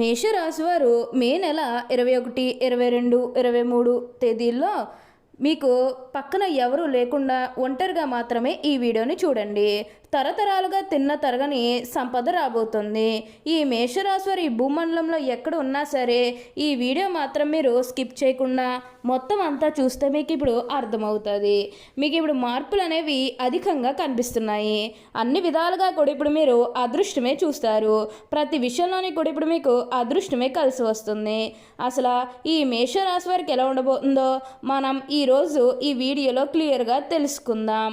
మేషరాశివారు మే నెల ఇరవై ఒకటి ఇరవై రెండు ఇరవై మూడు తేదీల్లో మీకు పక్కన ఎవరు లేకుండా ఒంటరిగా మాత్రమే ఈ వీడియోని చూడండి. తరతరాలుగా తిన్న తరగని సంపద రాబోతుంది. ఈ మేషరాశి వారి భూమండలంలో ఎక్కడ ఉన్నా సరే ఈ వీడియో మాత్రం మీరు స్కిప్ చేయకుండా మొత్తం అంతా చూస్తే మీకు ఇప్పుడు అర్థమవుతుంది. మీకు ఇప్పుడు మార్పులు అనేవి అధికంగా కనిపిస్తున్నాయి. అన్ని విధాలుగా కూడా ఇప్పుడు మీరు అదృష్టమే చూస్తారు. ప్రతి విషయంలోని కూడా ఇప్పుడు మీకు అదృష్టమే కలిసి వస్తుంది. అసలు ఈ మేషరాశి వారికి ఎలా ఉండబోతుందో మనం ఈరోజు ఈ వీడియోలో క్లియర్గా తెలుసుకుందాం.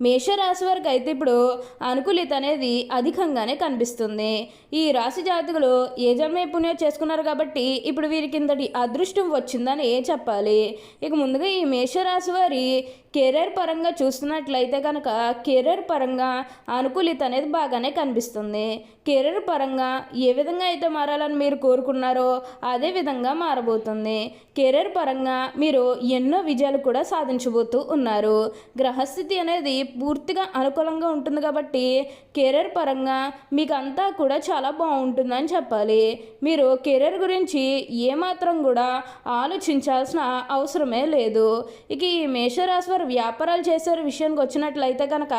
మేషరాశి వారికి అయితే ఇప్పుడు అనుకూలిత అనేది అధికంగానే కనిపిస్తుంది. ఈ రాశి జాతకులు ఏ పుణ్యం చేసుకున్నారు కాబట్టి ఇప్పుడు వీరికి ఇంతటి అదృష్టం వచ్చిందని చెప్పాలి. ఇక ముందుగా ఈ మేషరాశి వారి కెరీర్ పరంగా చూస్తున్నట్లయితే కనుక కెరీర్ పరంగా అనుకూలిత అనేది బాగానే కనిపిస్తుంది. కెరీర్ పరంగా ఏ విధంగా అయితే మారాలని మీరు కోరుకున్నారో అదే విధంగా మారబోతుంది. కెరీర్ పరంగా మీరు ఎన్నో విజయాలు కూడా సాధించబోతూ ఉన్నారు. గ్రహస్థితి అనేది పూర్తిగా అనుకూలంగా ఉంటుంది కాబట్టి కెరీర్ పరంగా మీకు అంతా కూడా చాలా బాగుంటుందని చెప్పాలి. మీరు కెరీర్ గురించి ఏమాత్రం కూడా ఆలోచించాల్సిన అవసరమే లేదు. ఇక ఈ మేషరాశి వారు వ్యాపారాలు చేసే విషయానికి వచ్చినట్లయితే కనుక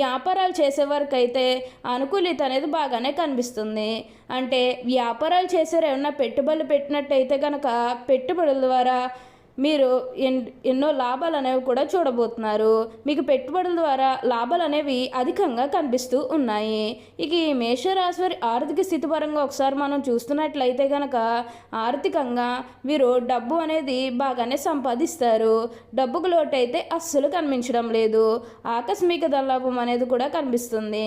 వ్యాపారాలు చేసేవారికి అయితే అనుకూలిత అనేది బాగానే కనిపిస్తుంది. అంటే వ్యాపారాలు చేసారు ఏమన్నా పెట్టుబడులు పెట్టినట్టయితే కనుక పెట్టుబడుల ద్వారా మీరు ఎన్ ఎన్నో లాభాలు అనేవి కూడా చూడబోతున్నారు. మీకు పెట్టుబడుల ద్వారా లాభాలు అనేవి అధికంగా కనిపిస్తూ ఉన్నాయి. ఇక ఈ మేషరాశి వారి ఆర్థిక స్థితి పరంగా ఒకసారి మనం చూస్తున్నట్లయితే కనుక ఆర్థికంగా వీరు డబ్బు అనేది బాగానే సంపాదిస్తారు. డబ్బుకు లోటైతే అస్సలు కనిపించడం లేదు. ఆకస్మిక దల్లాభం అనేది కూడా కనిపిస్తుంది.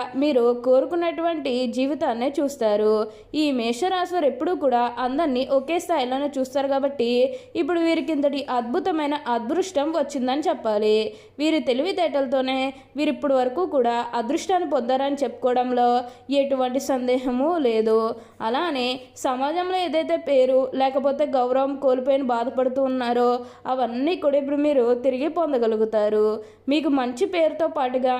మీరు కోరుకున్నటువంటి జీవితాన్ని చూస్తారు. ఈ మేషరాశి వారు ఎప్పుడూ కూడా అందరినీ ఒకే స్థాయిలోనే చూస్తారు కాబట్టి ఇప్పుడు వీరికి ఇంతటి అద్భుతమైన అదృష్టం వచ్చిందని చెప్పాలి. వీరి తెలివితేటలతోనే వీరు ఇప్పటి వరకు కూడా అదృష్టాన్ని పొందారని చెప్పుకోవడంలో ఎటువంటి సందేహము లేదు. అలానే సమాజంలో ఏదైతే పేరు లేకపోతే గౌరవం కోల్పోయిన బాధపడుతూ ఉన్నారో అవన్నీ కూడా ఇప్పుడు మీరు తిరిగి పొందగలుగుతారు. మీకు మంచి పేరుతో పాటుగా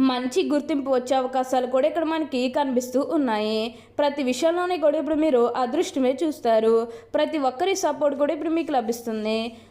మంచి గుర్తింపు వచ్చే అవకాశాలు కూడా ఇక్కడ మనకి కనిపిస్తూ ఉన్నాయి. ప్రతి విషయంలోనే కూడా ఇప్పుడు మీరు అదృష్టమే చూస్తారు. ప్రతి ఒక్కరి సపోర్ట్ కూడా ఇప్పుడు మీకు లభిస్తుంది.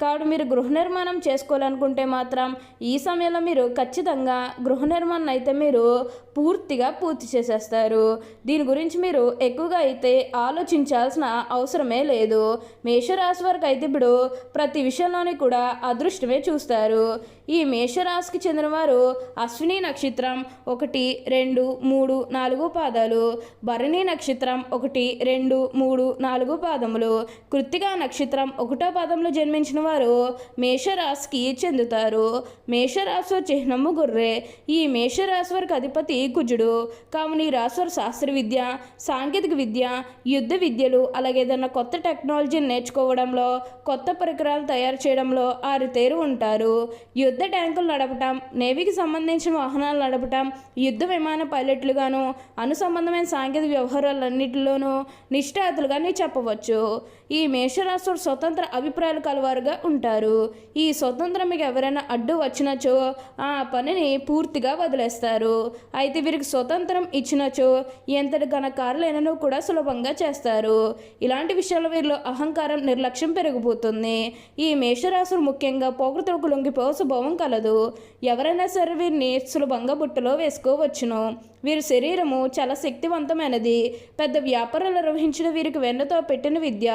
కాబట్టి మీరు గృహ నిర్మాణం చేసుకోవాలనుకుంటే మాత్రం ఈ సమయంలో మీరు ఖచ్చితంగా గృహ నిర్మాణం అయితే మీరు పూర్తిగా పూర్తి చేసేస్తారు. దీని గురించి మీరు ఎక్కువగా అయితే ఆలోచించాల్సిన అవసరమే లేదు. మేషరాశి వారికి అయితే ఇప్పుడు ప్రతి విషయంలోని కూడా అదృష్టమే చూస్తారు. ఈ మేషరాశికి చెందినవారు అశ్విని నక్షత్రం ఒకటి రెండు మూడు నాలుగు పాదాలు భరణి నక్షత్రం ఒకటి రెండు మూడు నాలుగు పాదములు కృత్తికా నక్షత్రం ఒకటో పాదంలో జన్మించిన వారు మేషరాశికి చెందుతారు. మేషరాశి చిహ్నము గుర్రే. ఈ మేషరాశి వారికి అధిపతి కుజుడు. కావున ఈ రాశి వారు శాస్త్ర విద్య సాంకేతిక విద్య యుద్ధ విద్యలు అలాగే ఏదైనా కొత్త టెక్నాలజీని నేర్చుకోవడంలో కొత్త పరికరాలు తయారు చేయడంలో ఆరితేరు ఉంటారు. యుద్ధ యుద్ధ ట్యాంకులు నడపటం నేవీకి సంబంధించిన వాహనాలు నడపటం యుద్ధ విమాన పైలట్లుగాను అనుసంబంధమైన సాంకేతిక వ్యవహారాలన్నింటిలోనూ నిష్ఠాతులుగానే చెప్పవచ్చు. ఈ మేషరాశుడు స్వతంత్ర అభిప్రాయాలు కలవారుగా ఉంటారు. ఈ స్వతంత్రం మీకు ఎవరైనా అడ్డు వచ్చినచో ఆ పనిని పూర్తిగా వదిలేస్తారు. అయితే వీరికి స్వతంత్రం ఇచ్చినచో ఎంతటి ఘనకారులైనను కూడా సులభంగా చేస్తారు. ఇలాంటి విషయాల్లో వీరిలో అహంకారం నిర్లక్ష్యం పెరిగిపోతుంది. ఈ మేషరాశులు ముఖ్యంగా పొగతులకు లొంగిపో స్వభావం కలదు. ఎవరైనా సరే వీరిని సులభంగా బుట్టలో వేసుకోవచ్చును. వీరి శరీరము చాలా శక్తివంతమైనది. పెద్ద వ్యాపారాలు నిర్వహించిన వీరికి వెన్నతో పెట్టిన విద్య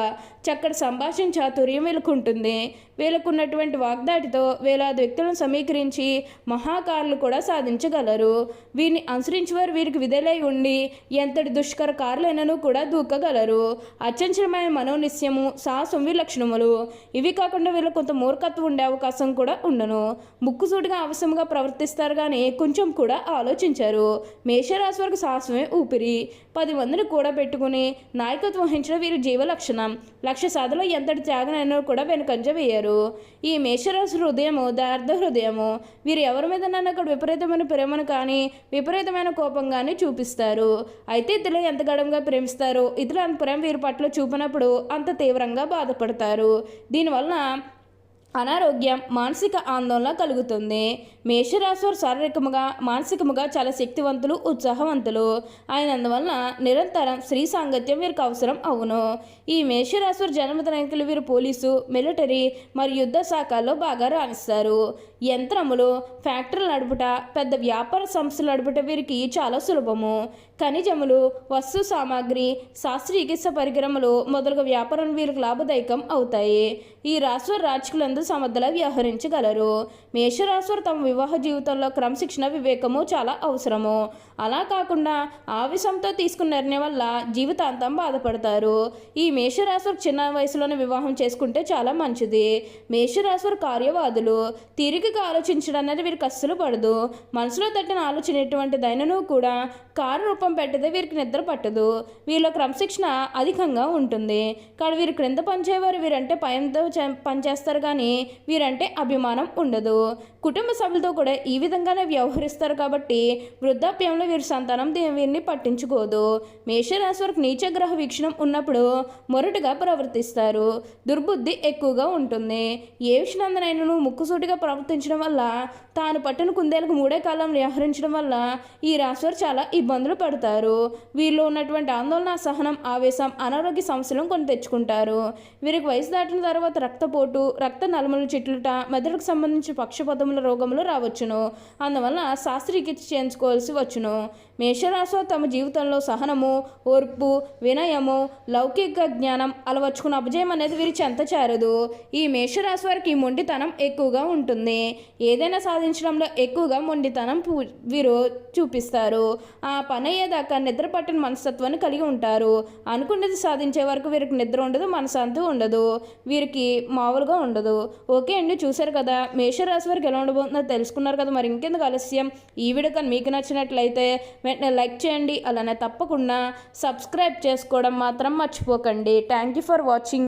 చక్కటి సంభాషణ చాతుర్యం వీళ్ళకుంటుంది వీళ్ళకున్నటువంటి వాగ్దాటితో వేలాది వ్యక్తులను సమీకరించి మహాకారులు కూడా సాధించగలరు. వీరిని అనుసరించి వారు వీరికి విధులై ఉండి ఎంతటి దుష్కర కారులైనను కూడా దూకగలరు. అచంచలమైన మనోనిశ్యము సాహసం వీరి లక్షణములు. ఇవి కాకుండా వీళ్ళు కొంత మూర్ఖత్వం ఉండే అవకాశం కూడా ఉండను. ముక్కుసూటిగా అవసరంగా ప్రవర్తిస్తారు కానీ కొంచెం కూడా ఆలోచించారు. మే మేషరాశి వరకు సాహసమే ఊపిరి. పది మందిని కూడా పెట్టుకుని నాయకత్వం వహించడం వీరి జీవ లక్షణం. లక్ష్య సాధనలో ఎంతటి త్యాగనైనా కూడా వెనుకంజ వేయరు. ఈ మేషరాశి హృదయము దార్థ హృదయము వీరు ఎవరి మీద అక్కడ విపరీతమైన ప్రేమను కానీ విపరీతమైన కోపం కానీ చూపిస్తారు. అయితే ఇతరులు ఎంత గడంగా ప్రేమిస్తారో ఇతరుల ప్రేమ వీరి పట్ల చూపినప్పుడు అంత తీవ్రంగా బాధపడతారు. దీనివల్ల అనారోగ్యం మానసిక ఆందోళన కలుగుతుంది. మేషరాశివారు శారీరకముగా మానసికముగా చాలా శక్తివంతులు ఉత్సాహవంతులు. ఆయన అందువలన నిరంతరం స్త్రీ సాంగత్యం వీరికి అవసరం అవును. ఈ మేషరాశివారు జన్మదినాంకులు వీరు పోలీసు మిలిటరీ మరియు యుద్ధ శాఖల్లో బాగా రాణిస్తారు. యంత్రములు ఫ్యాక్టరీలు నడుపుట పెద్ద వ్యాపార సంస్థలు నడుపుట వీరికి చాలా సులభము. ఖనిజములు వస్తు సామాగ్రి శాస్త్రీయ చికిత్స పరికరములు మొదలగు వ్యాపారం వీరికి లాభదాయకం అవుతాయి. ఈ రాశివారు రాజకీయులందు సమర్థలా వ్యవహరించగలరు. మేషరాశివారు తమ వివాహ జీవితంలో క్రమశిక్షణ వివేకము చాలా అవసరము. అలా కాకుండా ఆవేశంతో తీసుకున్న నిర్ణయం వల్ల జీవితాంతం బాధపడతారు. ఈ మేషరాశివారు చిన్న వయసులోనే వివాహం చేసుకుంటే చాలా మంచిది. మేషరాశివారు కార్యవాదులు తిరిగి తీరికగా ఆలోచించడం అనేది వీరికి అస్సలు పడదు. మనసులో తట్టిన ఆలోచన ఎటువంటి దైనను కూడా రూపం పెట్టదే వీరికి నిద్ర పట్టదు. వీళ్ళ క్రమశిక్షణ అధికంగా ఉంటుంది. కానీ వీరు క్రింద పనిచేయవారు వీరంటే పయంతో పనిచేస్తారు కానీ వీరంటే అభిమానం ఉండదు. కుటుంబ సభ్యులతో కూడా ఈ విధంగానే వ్యవహరిస్తారు కాబట్టి వృద్ధాప్యంలో వీరి సంతానం వీరిని పట్టించుకోదు. మేషరాశి వరకు నీచగ్రహ వీక్షణం ఉన్నప్పుడు మొరటుగా ప్రవర్తిస్తారు. దుర్బుద్ధి ఎక్కువగా ఉంటుంది. ఏ విషయానందనైనను ముక్కుసూటిగా వ్యవహరించడం వల్ల తాను పట్టిన కుందేలకు మూడే కాలం వ్యవహరించడం వల్ల ఈ రాశివారు చాలా ఇబ్బందులు పడతారు. వీరిలో ఉన్నటువంటి ఆందోళన సహనం ఆవేశం అనారోగ్య సమస్యలను కొని తెచ్చుకుంటారు. వీరికి వయసు దాటిన తర్వాత రక్తపోటు రక్త నలుమలు చిట్లుట మెదడుకు సంబంధించి పక్షపదముల రోగములు రావచ్చును. అందువల్ల శాస్త్రీయ చికిత్స చేయించుకోవాల్సి వచ్చును. మేషరాశివారు తమ జీవితంలో సహనము ఓర్పు వినయము లౌకిక జ్ఞానం అలవర్చుకున్న అపజయం అనేది వీరి చెంత చేరదు. ఈ మేషరాశి వారికి మొండితనం ఎక్కువగా ఉంటుంది. ఏదైనా సాధించడంలో ఎక్కువగా మొండితనం పూ- వీరు చూపిస్తారు. ఆ పని అయ్యేదాకా నిద్ర పట్టిన మనస్తత్వాన్ని కలిగి ఉంటారు. అనుకున్నది సాధించే వరకు వీరికి నిద్ర ఉండదు మనశాంతి ఉండదు. వీరికి మామూలుగా ఉండదు. ఓకే అండి చూశారు కదా మేషరాశి వారికి ఎలా ఉండబోతుందో తెలుసుకున్నారు కదా మరి ఇంకెందుకు ఆలస్యం? ఈ వీడియో కానీ మీకు నచ్చినట్లయితే వెంటనే లైక్ చేయండి. అలానే తప్పకుండా సబ్స్క్రైబ్ చేసుకోవడం మాత్రం మర్చిపోకండి. Thank you for watching.